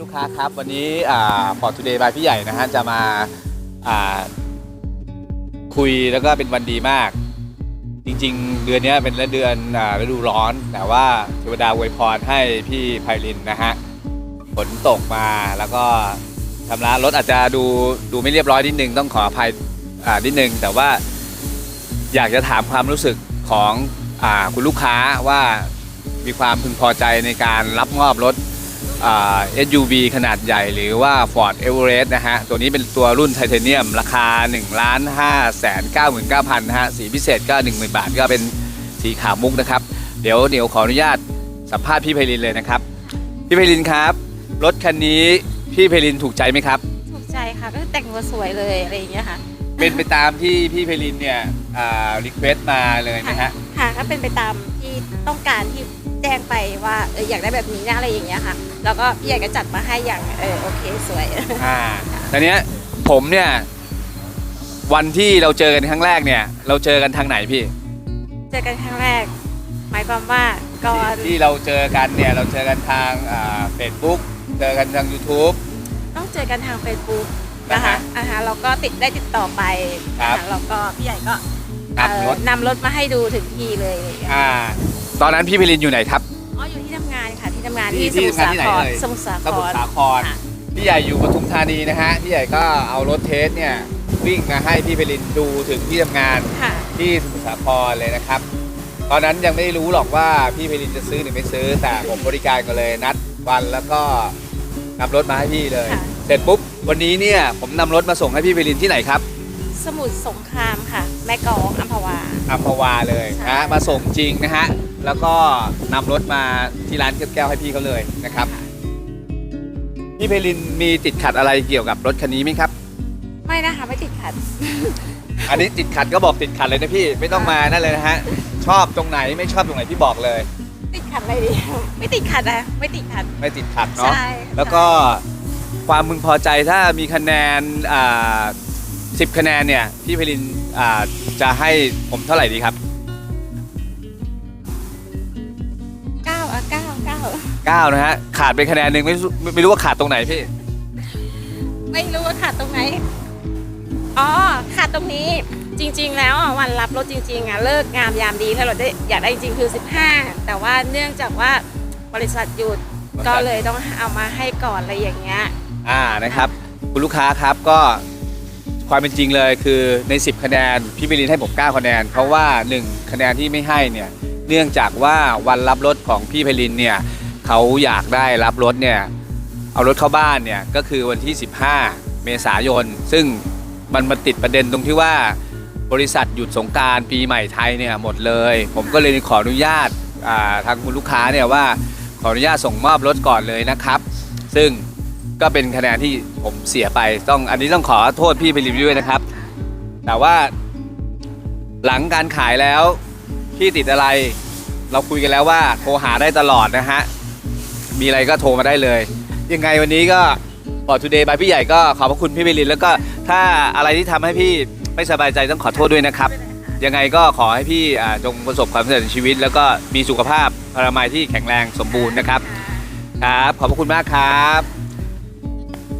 ลูกค้าครับวันนี้พอร์ตทูเดย์บายพี่ใหญ่นะฮะจะมาคุยแล้วก็เป็นวันดีมาก จริง ๆ เดือนนี้เป็นเดือนฤดูร้อน แต่ว่าเทวดาอวยพรให้พี่ไพลินนะฮะฝนตกมาแล้วก็ชำระรถอาจจะดูดูไม่เรียบร้อยนิดนึงต้องขออภัยนิดนึงแต่ว่าอยากจะถามความรู้สึกของอคุณลูกค้าว่ามีความพึงพอใจในการรับมอบรถ SUV ขนาดใหญ่หรือว่า Ford Everest นะฮะ ตัวนี้เป็นตัวรุ่นไทเทเนียม ราคา 1 5 9 9 9 0 0 0นะฮะ สีพิเศษก็ 10,000 บาทก็เป็นสีขาวมุกนะครับ เดี๋ยวเดี๋ยวขออนุญาตสัมภาษณ์พี่ไพลินเลยนะครับ พี่ไพลินครับ รถคันนี้พี่ไพลินถูกใจไหมครับ ถูกใจค่ะก็แต่งตัวสวยเลยอะไรอย่างเงี้ยค่ะ เป็นไปตามที่พี่ไพลินเนี่ยอ่ารีเควสต์มาเลยนะฮะค่ะก็เป็นไปตามที่ต้องการที่ แจ้งไปว่าเอออยากได้แบบนี้นะอะไรอย่างเงี้ยค่ะ แล้วก็พี่ใหญ่ก็จัดมาให้อย่างเออโอเคสวย อ่าตอนเนี้ยผมเนี่ยวันที่เราเจอกันครั้งแรกเนี่ย เราเจอกันทางไหนพี่ เจอกันครั้งแรก หมายความว่าก่อนที่เราเจอกันเนี่ยเราเจอกันทางเฟซบุ๊กเจอกันทาง YouTube ต้องเจอกันทาง Facebook นะนะคะคะอ่าฮะเราก็ติดได้ติดต่อไปครับอ่าแล้วก็พี่ใหญ่ก็ขับเอ่อรถนำรถมาให้ดูถึงที่เลยอะไรอย่างเงี้ยอ่า ตอนนั้นพี่พิรินอยู่ไหนครับ อ๋ออยู่ที่ทำงานค่ะที่ทำงานที่ที่สมุทรที่สาทำงานที่ไหนครเอ่ยสมุทรสาคสมุทรรสาครค่ะพี่ใหญ่อยู่ปทุมธานีนะฮะพี่ใหญ่ก็เอารถเทสเนี่ยวิ่งมาให้พี่พิรินดูถึงที่ทำงาน ค่ะ ที่สมุทรสาครเลยนะครับ ตอนนั้นยังไม่รู้หรอกว่าพี่พิรินจะซื้อหรือไม่ซื้อ แต่ผมบริการก็เลยนัดวันแล้วก็นำรถมาให้พี่เลย ค่ะ เสร็จปุ๊บวันนี้เนี่ยผมนำรถมาส่งให้พี่พิรินที่ไหนครับ สมุทรสงครามค่ะ แม่กลองอัมพวา อัมพวาเลยใช่นะมาส่งจริงนะฮะ แล้วก็นำรถมาที่ร้านเคลือบแก้วให้พี่เขาเลยนะครับ พี่เพลินมีติดขัดอะไรเกี่ยวกับรถคันนี้ไหมครับ ไม่นะคะไม่ติดขัด อันนี้ติดขัดก็บอกติดขัดเลยนะพี่ไม่ต้องมานั่นเลยนะฮะ ชอบตรงไหนไม่ชอบตรงไหนพี่บอกเลย ติดขัดอะไรดี ไม่ติดขัดนะไม่ติดขัด ไม่ติดขัดเนาะใช่ แล้วก็ความมึงพอใจถ้ามีคะแนนอ่า สิบคะแนนเนี่ยพี่เพลินอ่าจะให้ผมเท่าไหร่ดีครับ เก้าอะเก้าเก้าเก้านะฮะ ขาดไปคะแนนหนึ่งไม่รู้ไม่รู้ว่าขาดตรงไหนพี่ ไม่รู้ว่าขาดตรงไหน อ๋อขาดตรงนี้จริง ๆ แล้วอะวันรับรถจริงๆอะเลิกงามยามดีถ้าเราได้อยากได้จริงๆคือ 15 แต่ว่าเนื่องจากว่าบริษัทหยุดบริษัท ก็เลยต้องเอามาให้ก่อนอะไรอย่างเงี้ย อ่านะครับ คุณลูกค้าครับก็ ความเป็นจริงเลยคือใน 10 คะแนนพี่บิลินให้ผม 9 คะแนน เพราะว่า 1 คะแนนที่ไม่ให้เนี่ยเนื่องจากว่าวันรับรถของพี่ไพลินเนี่ยเขาอยากได้รับรถเนี่ยเอารถเข้าบ้านเนี่ยก็คือวันที่ 15 เมษายน ซึ่งมันมาติดประเด็นตรงที่ว่าบริษัทหยุดสงการปีใหม่ไทยเนี่ยหมดเลย ผมก็เลยขออนุญาตาทางคุณลูกค้าเนี่ยว่าขออนุญาตส่งมอบรถก่อนเลยนะครับ ซึ่ง ก็เป็นคะแนนที่ผมเสียไปต้องอันนี้ต้องขอโทษพี่ไปรีวิวด้วยนะครับ แต่ว่าหลังการขายแล้วพี่ติดอะไร เราคุยกันแล้วว่าโทรหาได้ตลอดนะฮะ มีอะไรก็โทรมาได้เลย ยังไงวันนี้ก็ปอทูเดย์บายพี่ใหญ่ก็ขอบพระคุณพี่เบลิน แล้วก็ถ้าอะไรที่ทำให้พี่ไม่สบายใจต้องขอโทษด้วยนะครับ ยังไงก็ขอให้พี่จงประสบความสำเร็จในชีวิต แล้วก็มีสุขภาพพลามัยที่แข็งแรงสมบูรณ์นะครับ ครับ ขอบพระคุณมากครับ